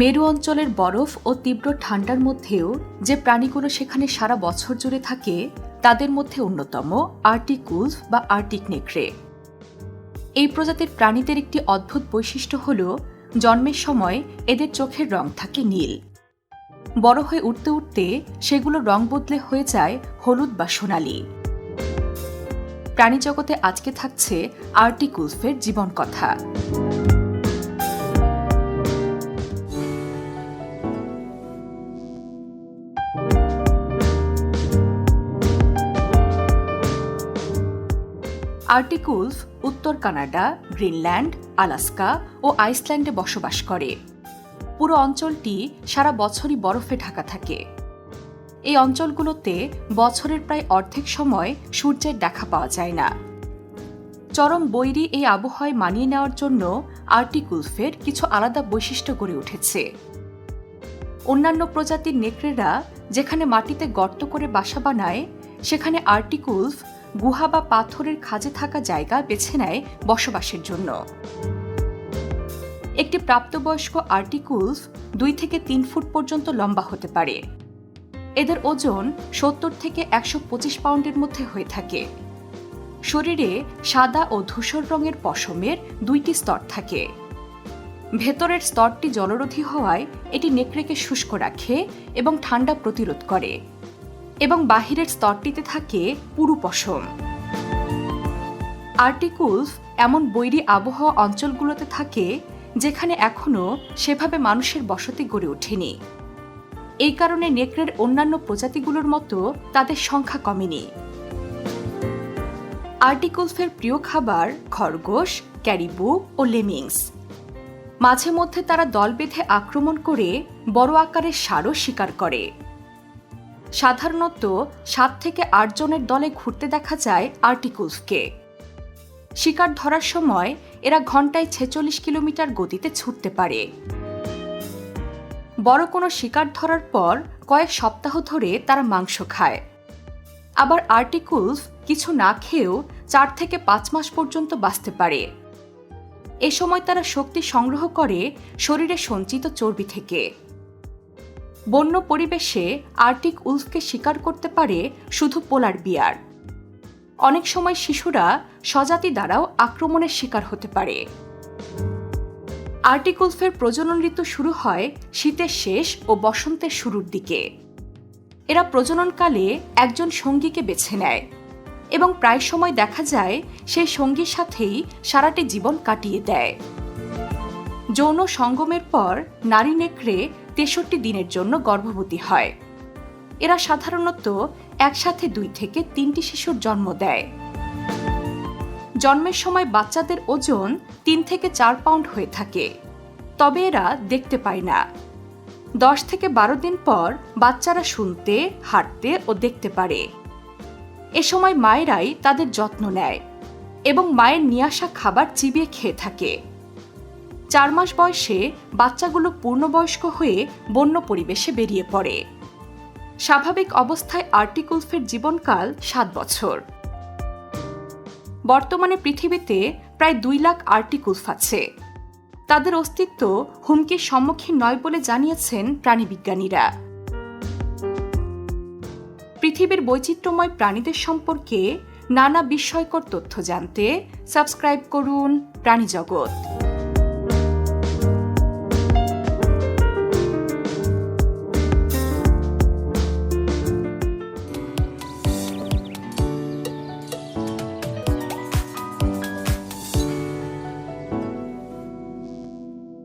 মেরু অঞ্চলের বরফ ও তীব্র ঠান্ডার মধ্যেও যে প্রাণীগুলো সেখানে সারা বছর জুড়ে থাকে, তাদের মধ্যে অন্যতম আর্টিক বা আর্টিক নেকড়ে। এই প্রজাতির প্রাণীদের একটি অদ্ভুত বৈশিষ্ট্য হল, জন্মের সময় এদের চোখের রং থাকে নীল। বড় হয়ে উঠতে উঠতে সেগুলো রং বদলে হয়ে যায় হলুদ বা সোনালি। প্রাণীজগতে আজকে থাকছে আর্টিক উলফের জীবন কথা। আর্টিকুলফ উত্তর কানাডা, গ্রিনল্যান্ড, আলাস্কা ও আইসল্যান্ডে বসবাস করে। পুরো অঞ্চলটি সারা বছরই বরফে ঢাকা থাকে। এই অঞ্চলগুলোতে বছরের প্রায় অর্ধেক সময় সূর্যের দেখা পাওয়া যায় না। চরম বৈরী এই আবহাওয়ায় মানিয়ে নেওয়ার জন্য আর্টিকুলফের কিছু আলাদা বৈশিষ্ট্য গড়ে উঠেছে। অন্যান্য প্রজাতির নেকড়েরা যেখানে মাটিতে গর্ত করে বাসা বানায়, সেখানে আর্টিকুলফ গুহা বা পাথরের খাজে থাকা জায়গা বেছে নেয় বসবাসের জন্য। একটি প্রাপ্তবয়স্ক আর্টিকুলস দুই থেকে তিন ফুট পর্যন্ত লম্বা হতে পারে। এদের ওজন সত্তর থেকে একশো পঁচিশ পাউন্ডের মধ্যে হয়ে থাকে। শরীরে সাদা ও ধূসর রঙের পশমের দুইটি স্তর থাকে। ভেতরের স্তরটি জলরোধী হওয়ায় এটি নেকড়েকে শুষ্ক রাখে এবং ঠান্ডা প্রতিরোধ করে। এবং বাহিরের স্তরটিতে থাকে পুরু পশম। আর্টিকুলস এমন বৈরী আবহাওয়া অঞ্চলগুলোতে থাকে, যেখানে এখনও সেভাবে মানুষের বসতি গড়ে ওঠেনি। এই কারণে নেকড়ের অন্যান্য প্রজাতিগুলোর মতো তাদের সংখ্যা কমেনি। আর্টিকুলফের প্রিয় খাবার খরগোশ, ক্যারিবু ও লেমিংস। মাঝে মধ্যে তারা দল বেঁধে আক্রমণ করে বড় আকারের সারও শিকার করে। সাধারণত সাত থেকে আট জনের দলে ঘুরতে দেখা যায় আর্টিকুলসকে শিকার ধরার সময় এরা ঘন্টায় ছেচল্লিশ কিলোমিটার গতিতে ছুটতে পারে। বড় কোনো শিকার ধরার পর কয়েক সপ্তাহ ধরে তারা মাংস খায়। আবার আর্টিকুলস কিছু না খেয়েও চার থেকে পাঁচ মাস পর্যন্ত বাঁচতে পারে। এ সময় তারা শক্তি সংগ্রহ করে শরীরে সঞ্চিত চর্বি থেকে। বন্য পরিবেশে আর্টিক উলফকে শিকার করতে পারে শুধু পোলার বিয়ার। অনেক সময় শিশুরা স্বজাতি দ্বারাও আক্রমণের শিকার হতে পারে। আর্টিক উলফের প্রজনন ঋতু শুরু হয় শীতের শেষ ও বসন্তের শুরুর দিকে। এরা প্রজননকালে একজন সঙ্গীকে বেছে নেয় এবং প্রায় সময় দেখা যায় সেই সঙ্গীর সাথেই সারাটি জীবন কাটিয়ে দেয়। যৌন সঙ্গমের পর নারী নেকড়ে তেষট্টি দিনের জন্য গর্ভবতী হয়। এরা সাধারণত একসাথে দুই থেকে তিনটি শিশুর জন্ম দেয়। জন্মের সময় বাচ্চাদের ওজন তিন থেকে চার পাউন্ড হয়ে থাকে। তবে এরা দেখতে পায় না। দশ থেকে বারো দিন পর বাচ্চারা শুনতে, হাঁটতে ও দেখতে পারে। এ সময় মায়েরাই তাদের যত্ন নেয় এবং মায়ের নিয়ে আসা খাবার চিবিয়ে খেয়ে থাকে। চার মাস বয়সে বাচ্চাগুলো পূর্ণবয়স্ক হয়ে বন্য পরিবেশে বেরিয়ে পড়ে। স্বাভাবিক অবস্থায় আর্টিকুলফের জীবনকাল সাত বছর। বর্তমানে পৃথিবীতে প্রায় দুই লাখ আর্টিকুলফ আছে। তাদের অস্তিত্ব হুমকির সম্মুখীন নয় বলে জানিয়েছেন প্রাণীবিজ্ঞানীরা পৃথিবীর বৈচিত্র্যময় প্রাণীদের সম্পর্কে নানা বিস্ময়কর তথ্য জানতে সাবস্ক্রাইব করুন প্রাণীজগৎ